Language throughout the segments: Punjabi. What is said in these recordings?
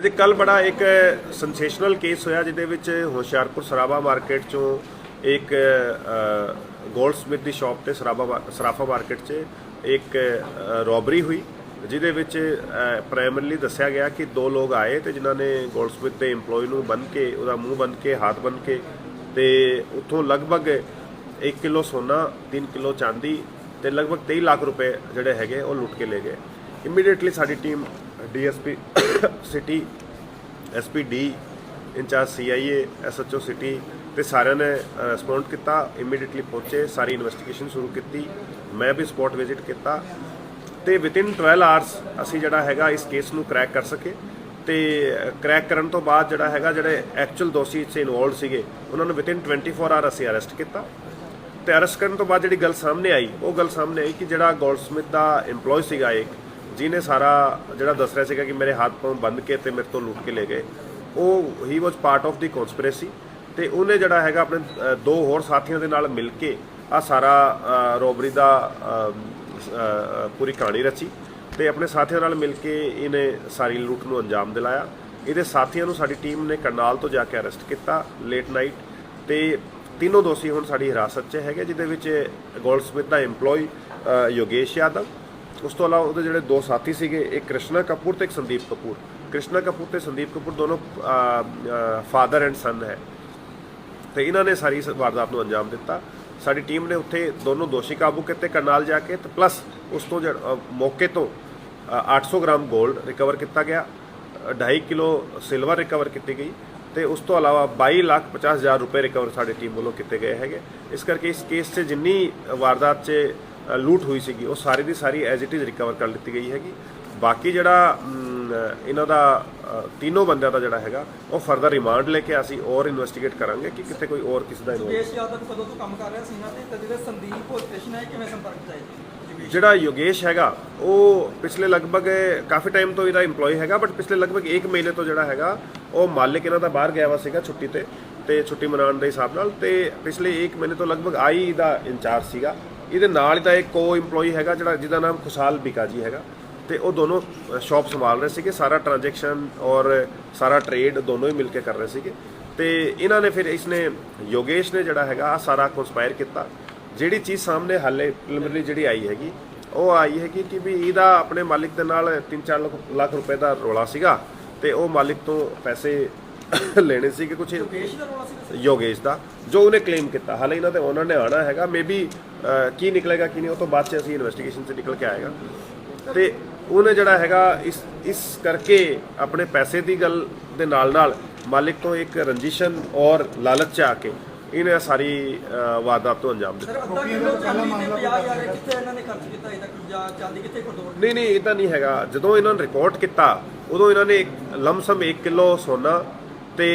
ਅਜੇ ਕੱਲ ਬੜਾ ਇੱਕ ਸੈਂਸੇਸ਼ਨਲ ਕੇਸ ਹੋਇਆ ਜਿਹਦੇ ਵਿੱਚ ਹੁਸ਼ਿਆਰਪੁਰ ਸਰਾਬਾ ਮਾਰਕੀਟ ਚੋਂ ਇੱਕ ਗੋਲਡ ਸਮਿਥ ਦੀ ਸ਼ਾਪ ਤੇ ਸਰਾਬਾ ਮਾ- ਸਰਾਫਾ ਮਾਰਕੀਟ 'ਚ ਇੱਕ ਰੋਬਰੀ ਹੋਈ, ਜਿਹਦੇ ਵਿੱਚ ਪ੍ਰਾਇਮਰੀਲੀ ਦੱਸਿਆ ਗਿਆ ਕਿ ਦੋ ਲੋਕ ਆਏ ਤੇ ਜਿਨ੍ਹਾਂ ਨੇ ਗੋਲਡ ਸਮਿਥ ਦੇ EMPLOYE ਨੂੰ ਬੰਨ ਕੇ, ਉਹਦਾ ਮੂੰਹ ਬੰਨ ਕੇ, ਹੱਥ ਬੰਨ ਕੇ ਤੇ ਉੱਥੋਂ ਲਗਭਗ 1 ਕਿਲੋ ਸੋਨਾ 3 ਕਿਲੋ ਚਾਂਦੀ ਤੇ ਲਗਭਗ 23 ਲੱਖ ਰੁਪਏ ਜਿਹੜੇ ਹੈਗੇ ਉਹ ਲੁੱਟ ਕੇ ਲੈ ਗਏ। ਇਮੀਡੀਏਟਲੀ ਸਾਡੀ team DSP city SP D in charge CIA SHO city ਤੇ ਸਾਰਿਆਂ ਨੇ ਰਿਸਪੌਂਡ ਕੀਤਾ ਇਮੀਡੀਏਟਲੀ ਪਹੁੰਚੇ ਸਾਰੀ ਇਨਵੈਸਟੀਗੇਸ਼ਨ ਸ਼ੁਰੂ ਕੀਤੀ ਮੈਂ ਵੀ ਸਪੌਟ ਵਿਜ਼ਿਟ ਕੀਤਾ ਤੇ ਵਿਦਿਨ 12 ਆਵਰਸ ਅਸੀਂ ਜਿਹੜਾ ਹੈਗਾ ਇਸ ਕੇਸ ਨੂੰ ਕ੍ਰੈਕ ਕਰ ਸਕੇ ਤੇ ਕ੍ਰੈਕ ਕਰਨ ਤੋਂ ਬਾਅਦ ਜਿਹੜਾ ਹੈਗਾ ਜਿਹੜੇ ਐਕਚੁਅਲ ਦੋਸ਼ੀ ਇਸ 'ਚ ਇਨਵੋਲਡ ਸੀਗੇ ਉਹਨਾਂ ਨੂੰ ਵਿਦਿਨ 24 ਆਵਰ ਅਸੀਂ ਅਰੈਸਟ ਕੀਤਾ ਤੇ ਅਰੈਸਟ ਕਰਨ ਤੋਂ ਬਾਅਦ ਜਿਹੜੀ ਗੱਲ ਸਾਹਮਣੇ ਆਈ ਉਹ ਗੱਲ ਸਾਹਮਣੇ ਆਈ ਕਿ ਜਿਹੜਾ ਗੋਲਡਸਮਿਥ ਦਾ EMPLOYE ਸੀਗਾ ਇੱਕ ਜਿਹਨੇ ਸਾਰਾ ਜਿਹੜਾ ਦੱਸ ਰਿਹਾ ਸੀਗਾ ਕਿ ਮੇਰੇ ਹੱਥ ਪਾਉਂ ਬੰਦ ਕੇ ਤੇ ਮੇਰੇ ਤੋਂ ਲੁੱਟ ਕੇ ਲੈ ਗਏ, ਉਹ ਹੀ was part of the conspiracy ਤੇ ਉਹਨੇ ਜਿਹੜਾ ਹੈਗਾ ਆਪਣੇ ਦੋ ਹੋਰ ਸਾਥੀਆਂ ਦੇ ਨਾਲ ਮਿਲ ਕੇ ਆ ਸਾਰਾ ਰੋਬਰੀ ਦਾ ਪੂਰੀ ਕਹਾਣੀ ਰਚੀ ਤੇ ਆਪਣੇ ਸਾਥੀਆਂ ਨਾਲ ਮਿਲ ਕੇ ਇਹਨੇ ਸਾਰੀ ਲੁੱਟ ਨੂੰ ਅੰਜਾਮ ਦਿਲਾਇਆ। ਇਹਦੇ ਸਾਥੀਆਂ ਨੂੰ ਸਾਡੀ ਟੀਮ ਨੇ ਕਰਨਾਲ ਤੋਂ ਜਾ ਕੇ ਅਰੈਸਟ ਕੀਤਾ ਲੇਟ ਨਾਈਟ ਤੇ ਤਿੰਨੋਂ ਦੋਸ਼ੀ ਹੁਣ ਸਾਡੀ ਹਿਰਾਸਤ 'ਚ ਹੈਗੇ, ਜਿਹਦੇ ਵਿੱਚ ਗੋਲਡਸਮਿਥ ਦਾ EMPLOYE ਯੋਗੇਸ਼ ਯਾਦਵ ਉਸ ਤੋਂ ਇਲਾਵਾ ਉਹਦੇ ਜਿਹੜੇ ਦੋ ਸਾਥੀ ਸੀਗੇ ਇੱਕ ਕ੍ਰਿਸ਼ਨਾ ਕਪੂਰ ਤੇ ਇੱਕ ਸੰਦੀਪ ਕਪੂਰ। ਕ੍ਰਿਸ਼ਨਾ ਕਪੂਰ ਤੇ ਸੰਦੀਪ ਕਪੂਰ ਦੋਨੋਂ ਫਾਦਰ ਐਂਡ ਸਨ ਹੈ। ਤੇ ਇਹਨਾਂ ਨੇ ਸਾਰੀ ਇਸ ਵਾਰਦਾਤ ਨੂੰ ਅੰਜਾਮ ਦਿੱਤਾ। ਸਾਡੀ ਟੀਮ ਨੇ ਉੱਥੇ ਦੋਨੋਂ ਦੋਸ਼ੀ ਕਾਬੂ ਕੀਤੇ ਕਰਨਾਲ ਜਾ ਕੇ ਤੇ ਪਲੱਸ ਉਸ ਤੋਂ ਜਿਹੜਾ- ਮੌਕੇ ਤੋਂ ਅ, 800 ਗ੍ਰਾਮ 골ਡ ਰਿਕਵਰ ਕੀਤਾ ਗਿਆ। 2.5 ਕਿਲੋ ਸਿਲਵਰ ਰਿਕਵਰ ਕੀਤੀ ਗਈ। ਤੇ ਉਸ ਤੋਂ ਇਲਾਵਾ 22 ਲੱਖ 50 ਹਜ਼ਾਰ ਰੁਪਏ ਰਿਕਵਰ ਸਾਡੀ ਟੀਮ ਵੱਲੋਂ ਕੀਤੇ ਗਏ ਹੈਗੇ। ਇਸ ਕਰਕੇ ਇਸ ਕੇਸ 'ਚ ਜਿੰਨੀ ਵਾਰਦਾਤ 'ਚ ਲੂਟ ਹੋਈ ਸੀਗੀ। ਉਹ ਸਾਰੀ ਦੀ ਸਾਰੀ ਐਜ਼ ਇਟ ਇਜ਼ ਰਿਕਵਰ ਕਰ ਲਿੱਤੀ ਗਈ ਹੈਗੀ। ਬਾਕੀ ਜਿਹੜਾ ਇਹਨਾਂ ਦਾ ਤਿੰਨੋਂ ਬੰਦਿਆਂ ਦਾ ਜਿਹੜਾ ਹੈਗਾ ਉਹ ਫਰਦਰ ਰਿਮਾਂਡ ਲੈ ਕੇ ਅਸੀਂ ਹੋਰ ਇਨਵੈਸਟੀਗੇਟ ਕਰਾਂਗੇ ਕਿ ਕਿਤੇ ਕੋਈ ਹੋਰ ਕਿਸੇ ਦਾ ਯੋਗੇਸ਼ ਯਾਦਵ ਕਦੋਂ ਤੋਂ ਕੰਮ ਕਰ ਰਿਹਾ ਸੀ ਨਾ ਤੇ? ਤੇ ਜਿਹੜੇ ਸੰਦੀਪ ਹੋਰ ਕ੍ਰਿਸ਼ਨ ਹੈ ਕਿਵੇਂ ਸੰਪਰਕ ਜਿਹੜਾ ਯੋਗੇਸ਼ ਹੈਗਾ ਉਹ ਪਿਛਲੇ ਲਗਭਗ ਕਾਫੀ ਟਾਈਮ ਤੋਂ ਇਹਦਾ EMPLOYE ਹੈਗਾ ਬਟ ਪਿਛਲੇ ਲਗਭਗ 1 ਮਹੀਨੇ ਤੋਂ ਜਿਹੜਾ ਹੈਗਾ ਉਹ ਮਾਲਿਕ ਇਹਨਾਂ ਦਾ ਬਾਹਰ ਗਿਆ ਵਾ ਸੀਗਾ ਛੁੱਟੀ ਤੇ ਤੇ ਛੁੱਟੀ ਮਨਾਉਣ ਦੇ ਹਿਸਾਬ ਨਾਲ ਤੇ ਪਿਛਲੇ 1 ਮਹੀਨੇ ਤੋਂ ਲਗਭਗ ਆਈ ਦਾ ਇੰਚਾਰਜ ਸੀਗਾ। ਇਹਦੇ ਨਾਲ ਹੀ ਦਾ ਇੱਕ ਕੋ EMPLOYE ਹੈਗਾ ਜਿਹੜਾ ਜਿਹਦਾ ਨਾਮ ਖੁਸ਼ਹਾਲ ਬਿਕਾ ਜੀ ਹੈਗਾ। ਤੇ ਉਹ ਦੋਨੋਂ ਸ਼ਾਪ ਸੰਭਾਲ ਰਹੇ ਸੀਗੇ। ਸਾਰਾ ਟ੍ਰਾਂਜੈਕਸ਼ਨ ਔਰ ਸਾਰਾ ਟ੍ਰੇਡ ਦੋਨੋਂ ਹੀ ਮਿਲ ਕੇ ਕਰ ਰਹੇ ਸੀਗੇ। ਤੇ ਇਹਨਾਂ ਨੇ ਫਿਰ ਇਸਨੇ, ਯੋਗੇਸ਼ ਨੇ ਜਿਹੜਾ ਹੈਗਾ, ਆਹ ਸਾਰਾ ਕੰਸਪਾਇਰ ਕੀਤਾ। ਜਿਹੜੀ ਚੀਜ਼ ਸਾਹਮਣੇ ਹਾਲੇ ਪ੍ਰੀਲਿਮਿਨਰੀ ਜਿਹੜੀ ਆਈ ਹੈਗੀ, ਉਹ ਆਈ ਹੈਗੀ ਕਿ ਵੀ ਇਹਦਾ ਆਪਣੇ ਮਾਲਿਕ ਦੇ ਨਾਲ 3-4 ਲੱਖ ਰੁਪਏ ਦਾ ਰੋਲਾ ਸੀਗਾ। ਤੇ ਉਹ ਮਾਲਿਕ ਤੋਂ ਪੈਸੇ ਲੈਣੇ ਸੀ ਕਿ ਕੁਝ ਯੋਗੇਸ਼ ਦਾ ਜੋ ਉਹਨੇ ਕਲੇਮ ਕੀਤਾ। ਹਾਲੇ ਇਹਨਾਂ ਦੇ ਓਨਰ ਨੇ ਆਣਾ ਹੈਗਾ ਮੇਬੀ ਕੀ ਨਿਕਲੇਗਾ ਕੀ ਨਹੀਂ ਉਹ ਤੋਂ ਬਾਅਦ ਚ ਅਸੀਂ ਇਨਵੈਸਟੀਗੇਸ਼ਨ ਚ ਨਿਕਲ ਕੇ ਆਏਗਾ ਤੇ ਉਹਨੇ ਜਿਹੜਾ ਹੈਗਾ ਇਸ ਇਸ ਕਰਕੇ ਆਪਣੇ ਪੈਸੇ ਦੀ ਗੱਲ ਦੇ ਨਾਲ ਨਾਲ ਮਾਲਿਕ ਤੋਂ ਇੱਕ ਰੰਜਿਸ਼ਨ ਔਰ ਲਾਲਚ ਚ ਆ ਕੇ ਇਹਨੇ ਸਾਰੀ ਵਾਰਦਾਤ ਤੋਂ ਅੰਜਾਮ ਦਿੱਤਾ। ਸਰ ਅੱਧਾ ਕਿਲੋ ਚਾਂਦੀ ਤੇ 50000 ਕਿੱਥੇ ਇਹਨਾਂ ਨੇ ਖਰਚ ਕੀਤਾ ਇਹ ਖਰਦੋੜ ਨਹੀਂ ਨਹੀਂ ਇਦਾਂ ਨਹੀਂ ਹੈਗਾ। ਜਦੋਂ ਇਹਨਾਂ ਨੇ ਰਿਕਾਰਡ ਕੀਤਾ ਉਦੋਂ ਇਹਨਾਂ ਨੇ ਇੱਕ ਲਮਸਮ 1 ਕਿਲੋ ਸੋਨਾ ਤੇ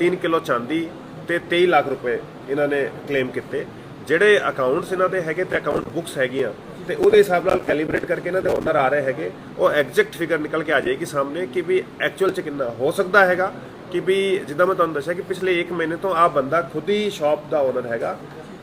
3 ਕਿਲੋ ਚਾਂਦੀ ਤੇ 23 ਲੱਖ ਰੁਪਏ ਇਹਨਾਂ ਨੇ ਕਲੇਮ ਕੀਤੇ। ਜਿਹੜੇ ਅਕਾਊਂਟਸ ਇਹਨਾਂ ਦੇ ਹੈਗੇ ਤੇ ਅਕਾਊਂਟ ਬੁੱਕਸ ਹੈਗੀਆਂ ਤੇ ਉਹਦੇ ਹਿਸਾਬ ਨਾਲ ਕੈਲੀਬ੍ਰੇਟ ਕਰਕੇ ਇਹਨਾਂ ਦੇ ਓਨਰ ਆ ਰਹੇ ਹੈਗੇ। ਉਹ ਐਗਜ਼ੈਕਟ ਫਿਗਰ ਨਿਕਲ ਕੇ ਆ ਜਾਏਗੀ ਸਾਹਮਣੇ ਕਿ ਵੀ ਐਕਚੁਅਲ ਚ ਕਿੰਨਾ ਹੋ ਸਕਦਾ ਹੈਗਾ। ਕਿ ਵੀ ਜਿੱਦਾਂ ਮੈਂ ਤੁਹਾਨੂੰ ਦੱਸਿਆ ਕਿ ਪਿਛਲੇ 1 ਮਹੀਨੇ ਤੋਂ ਆ ਬੰਦਾ ਖੁਦ ਹੀ ਸ਼ਾਪ ਦਾ ਓਨਰ ਹੈਗਾ।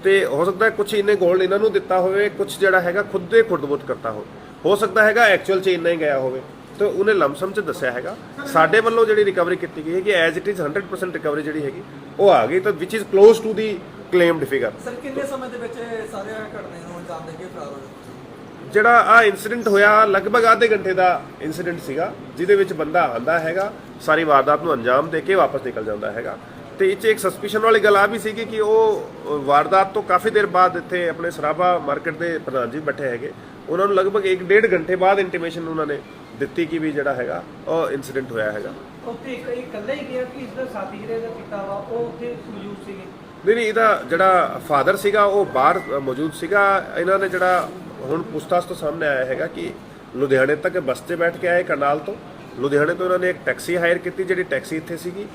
ਤੇ ਹੋ ਸਕਦਾ ਹੈ ਕੁਝ ਇਹਨੇ ਗੋਲਡ ਇਹਨਾਂ ਨੂੰ ਦਿੱਤਾ ਹੋਵੇ ਕੁਝ ਜਿਹੜਾ ਹੈਗਾ ਖੁਦ ਦੇ ਖੁਰਦਬੁੱਤ ਕਰਤਾ ਹੋ ਹੋ ਸਕਦਾ ਹੈਗਾ ਐਕਚੁਅਲ ਚ ਇੰਨਾ ਹੀ ਗਿਆ ਹੋਵੇ। ਤੇ ਉਹਨੇ ਲਮਸਮ ਚ ਦੱਸਿਆ ਹੈਗਾ। ਸਾਡੇ ਵੱਲੋਂ ਜਿਹੜੀ ਰਿਕਵਰੀ ਕੀਤੀ ਗਈ ਹੈ ਕਿ ਐਜ਼ ਇਟ ਇਜ਼ 100% ਰਿਕਵਰੀ ਜਿਹੜੀ ਹੈਗੀ ਉਹ ਆ ਗਈ ਤਾਂ which is close to the claimed figure sir ਕਿੰਨੇ ਸਮੇਂ ਦੇ ਵਿੱਚ ਸਾਰੇ ਘਟਨੇ ਨੂੰ ਅੰਜਾਮ ਦੇ ਕੇ ਫਰਾਰ ਹੋ ਜਿਹੜਾ ਆ ਇਨਸੀਡੈਂਟ ਹੋਇਆ ਲਗਭਗ ਆਧੇ ਘੰਟੇ ਦਾ ਇਨਸੀਡੈਂਟ ਸੀਗਾ ਜਿਹਦੇ ਵਿੱਚ ਬੰਦਾ ਆਂਦਾ ਹੈਗਾ ਸਾਰੀ ਵਾਰਦਾਤ ਨੂੰ ਅੰਜਾਮ ਦੇ ਕੇ ਵਾਪਸ ਨਿਕਲ ਜਾਂਦਾ ਹੈਗਾ। ਤੇ ਇਹ 'ਚ ਇੱਕ ਸਸਪੀਸ਼ਨ ਵਾਲੀ ਗੱਲ ਆ ਵੀ ਸੀਗੀ ਕਿ ਉਹ ਵਾਰਦਾਤ ਤੋਂ ਕਾਫੀ ਦੇਰ ਬਾਅਦ ਇੱਥੇ ਆਪਣੇ ਸਰਾਭਾ ਮਾਰਕੀਟ ਦੇ ਪ੍ਰਧਾਨ ਜੀ ਬੈਠੇ ਹੈਗੇ। ਉਹਨਾਂ ਨੂੰ ਲਗਭਗ 1.5 ਘੰਟੇ ਬਾਅਦ ਇੰਟੀਮੇਸ਼ਨ ਉਹਨਾਂ ਨੇ ਦਿੱਤੀ ਕਿ ਵੀ ਜਿਹੜਾ ਹੈਗਾ ਉਹ ਇਨਸੀਡੈਂਟ ਹੋਇਆ ਹੈਗਾ। ਉੱਥੇ ਇੱਕ ਇਕੱਲਾ ਹੀ ਗਿਆ ਕਿ ਇਸਦਾ ਸਾਥੀ ਜਿਹੜੇ ਦਾ ਪਿਤਾ ਵਾ ਉਹ ਉੱਥੇ ਮੌਜੂਦ ਸੀਗੇ? ਨਹੀਂ ਨਹੀਂ ਇਹਦਾ ਜਿਹੜਾ ਫਾਦਰ ਸੀਗਾ ਉਹ ਬਾਹਰ ਮੌਜੂਦ ਸੀਗਾ। ਇਹਨਾਂ ਨੇ ਜਿਹੜਾ ਹੁਣ ਪੁਸਤਾਸ ਤੋਂ ਸਾਹਮਣੇ ਆਇਆ ਹੈਗਾ ਕਿ ਲੁਧਿਆਣੇ ਤੱਕ ਬੱਸ 'ਤੇ ਬੈਠ ਕੇ ਆਏ ਕਰਨਾਲ ਤੋਂ। ਲੁਧਿਆਣੇ ਤੋਂ ਇਹਨਾਂ ਨੇ ਇੱਕ ਟੈਕਸੀ ਹਾਇਰ ਕੀਤੀ ਜਿਹੜੀ ਟੈਕਸੀ ਇੱਥੇ ਸੀਗੀ।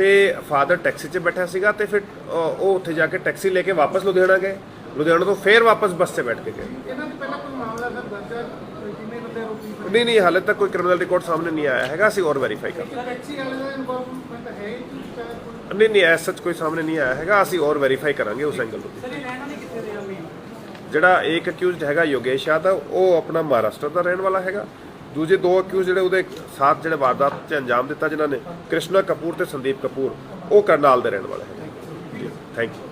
ਤੇ ਫਾਦਰ ਟੈਕਸੀ 'ਚ ਬੈਠਾ ਸੀਗਾ ਤੇ ਫਿਰ ਉਹ ਉੱਥੇ ਜਾ ਕੇ ਟੈਕਸੀ ਲੈ ਕੇ ਵਾਪਸ ਲੁਧਿਆਣਾ ਗਏ। ਲੁਧਿਆਣਾ ਤੋਂ ਫੇਰ ਵਾਪਸ ਬੱਸ 'ਤੇ ਬੈਠ ਕੇ ਗਏ। ਇਹਨਾਂ ਦੇ ਪਹਿਲਾਂ ਕੋਈ ਮਾਮਲਾ ਸਰ ਦਰਜ ਹੈ ਕਿੰਨੇ ਬੰਦੇ ਰੋਕੀ ਨਹੀਂ ਨਹੀਂ ਹਾਲੇ ਤੱਕ ਕੋਈ ਕ੍ਰਿਮੀਨਲ ਰਿਕਾਰਡ ਸਾਹਮਣੇ ਨਹੀਂ ਆਇਆ ਹੈਗਾ ਅਸੀਂ ਹੋਰ ਵੈਰੀਫਾਈ ਕਰ ਟੈਕਸੀ ਵਾਲੇ ਦਾ ਇਨਵੋਲਵਮੈਂਟ ਹੈ ਹੀ ਨਹੀਂ ਕੋਈ ਨਹੀਂ ਨਹੀਂ ਐਸ ਸੱਚ ਕੋਈ ਸਾਹਮਣੇ ਨਹੀਂ ਆਇਆ ਹੈਗਾ ਅਸੀਂ ਹੋਰ ਵੈਰੀਫਾਈ ਕਰਾਂਗੇ ਉਸ ਐਂਗਲ ਤੋਂ। ਸਰ ਇਹ ਰਹਿਣਾ ਨਹੀਂ ਕਿੱਥੇ ਦੇ ਮੇਨ ਜਿਹੜਾ ਇੱਕ ਅਕਿਊਜ਼ਡ ਹੈਗਾ ਯੋਗੇਸ਼ ਯਾਦਵ ਉਹ ਆਪਣਾ ਮਹਾਰਾਸ਼ਟਰ ਦਾ ਰਹਿਣ ਵਾਲਾ ਹੈਗਾ। ਦੂਜੇ ਦੋ ਅਕਿਊਜ਼ ਜਿਹੜੇ ਉਹਦੇ ਸਾਥ ਜਿਹੜੇ ਵਾਰਦਾਤ 'ਚ ਅੰਜਾਮ ਦਿੱਤਾ ਜਿਨ੍ਹਾਂ ਨੇ ਕ੍ਰਿਸ਼ਨਾ ਕਪੂਰ ਤੇ ਸੰਦੀਪ ਕਪੂਰ ਉਹ ਕਰਨਾਲ ਦੇ ਰਹਿਣ ਵਾਲੇ ਹਨ ਥੈਂਕ ਯੂ